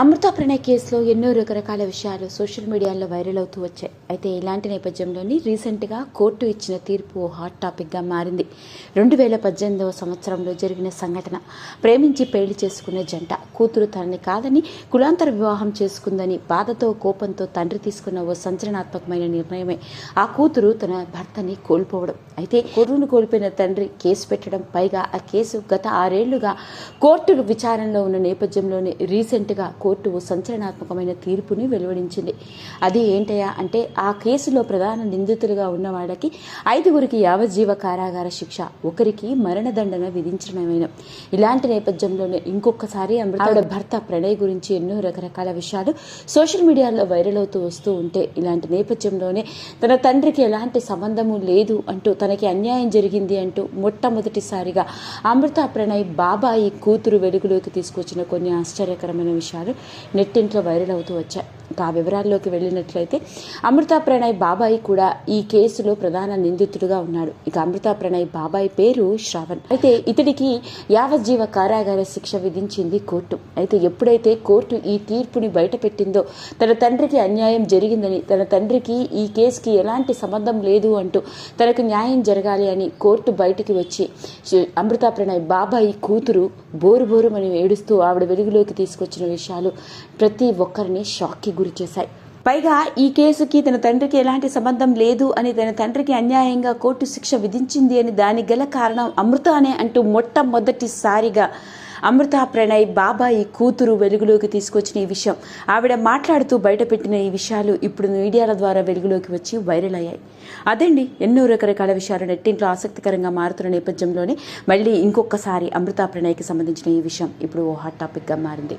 అమృత ప్రణయ్ కేసులో ఎన్నో రకరకాల విషయాలు సోషల్ మీడియాలో వైరల్ అవుతూ వచ్చాయి. అయితే ఇలాంటి నేపథ్యంలోని రీసెంట్గా కోర్టు ఇచ్చిన తీర్పు ఓ హాట్ టాపిక్గా మారింది. రెండు వేల పద్దెనిమిదవ సంవత్సరంలో జరిగిన సంఘటన. ప్రేమించి పెళ్ళి చేసుకున్న జంట. కూతురు తనని కాదని కులాంతర వివాహం చేసుకుందని బాధతో కోపంతో తండ్రి తీసుకున్న ఓ సంచలనాత్మకమైన నిర్ణయమే. ఆ కూతురు తన భర్తని కోల్పోవడం. అయితే కొడుకును కోల్పోయిన తండ్రి కేసు పెట్టడం పైగా ఆ కేసు గత ఆరేళ్ళుగా కోర్టు విచారణలో ఉన్న నేపథ్యంలోనే రీసెంట్గా కోర్టు సంచలనాత్మకమైన తీర్పుని వెలువడించింది. అది ఏంటయ్యా అంటే ఆ కేసులో ప్రధాన నిందితులుగా ఉన్న వాళ్ళకి ఐదుగురికి యావజ్జీవ కారాగార శిక్ష ఒకరికి మరణదండన విధించడమైన ఇలాంటి నేపథ్యంలోనే ఇంకొకసారి అమృత భర్త ప్రణయ్ గురించి ఎన్నో రకరకాల విషయాలు సోషల్ మీడియాలో వైరల్ అవుతూ వస్తూ ఉంటే ఇలాంటి నేపథ్యంలోనే తన తండ్రికి ఎలాంటి సంబంధము లేదు అంటూ తనకి అన్యాయం జరిగింది అంటూ మొట్టమొదటిసారిగా అమృత ప్రణయ్ బాబాయి కూతురు వెలుగులోకి తీసుకొచ్చిన కొన్ని ఆశ్చర్యకరమైన విషయాలు నెట్టింట్లో వైరల్ అవుతూ వచ్చాయి. ఆ వివరాల్లోకి వెళ్ళినట్లయితే అమృత ప్రణయ్ బాబాయి కూడా ఈ కేసులో ప్రధాన నిందితుడుగా ఉన్నాడు. ఇక అమృత ప్రణయ్ బాబాయి పేరు శ్రావణ్. అయితే ఇతడికి యావజ్జీవ కారాగార శిక్ష విధించింది కోర్టు. అయితే ఎప్పుడైతే కోర్టు ఈ తీర్పుని బయటపెట్టిందో తన తండ్రికి అన్యాయం జరిగిందని తన తండ్రికి ఈ కేసుకి ఎలాంటి సంబంధం లేదు అంటూ తనకు న్యాయం జరగాలి అని కోర్టు బయటికి వచ్చి శ- అమృత ప్రణయ్ బాబాయి కూతురు బోరు బోరుమని ఏడుస్తూ ఆవిడ వెలుగులోకి తీసుకొచ్చిన విషయాలు ప్రతి ఒక్కరిని షాకింగ్ గురి చేశాయి. పైగా ఈ కేసుకి తన తండ్రికి ఎలాంటి సంబంధం లేదు అని తన తండ్రికి అన్యాయంగా కోర్టు శిక్ష విధించింది అని దానికి గల కారణం అమృత అనే అంటూ మొట్టమొదటిసారిగా అమృత ప్రణయ్ బాబాయి కూతురు వెలుగులోకి తీసుకొచ్చిన ఈ విషయం. ఆవిడ మాట్లాడుతూ బయటపెట్టిన ఈ విషయాలు ఇప్పుడు మీడియాల ద్వారా వెలుగులోకి వచ్చి వైరల్ అయ్యాయి. అదండి ఎన్నో రకరకాల విషయాలు. నెట్టింట్లో ఆసక్తికరంగా మారుతున్న నేపథ్యంలోనే మళ్ళీ ఇంకొకసారి అమృత ప్రణయ్కి సంబంధించిన ఈ విషయం ఇప్పుడు ఓ హాట్ టాపిక్గా మారింది.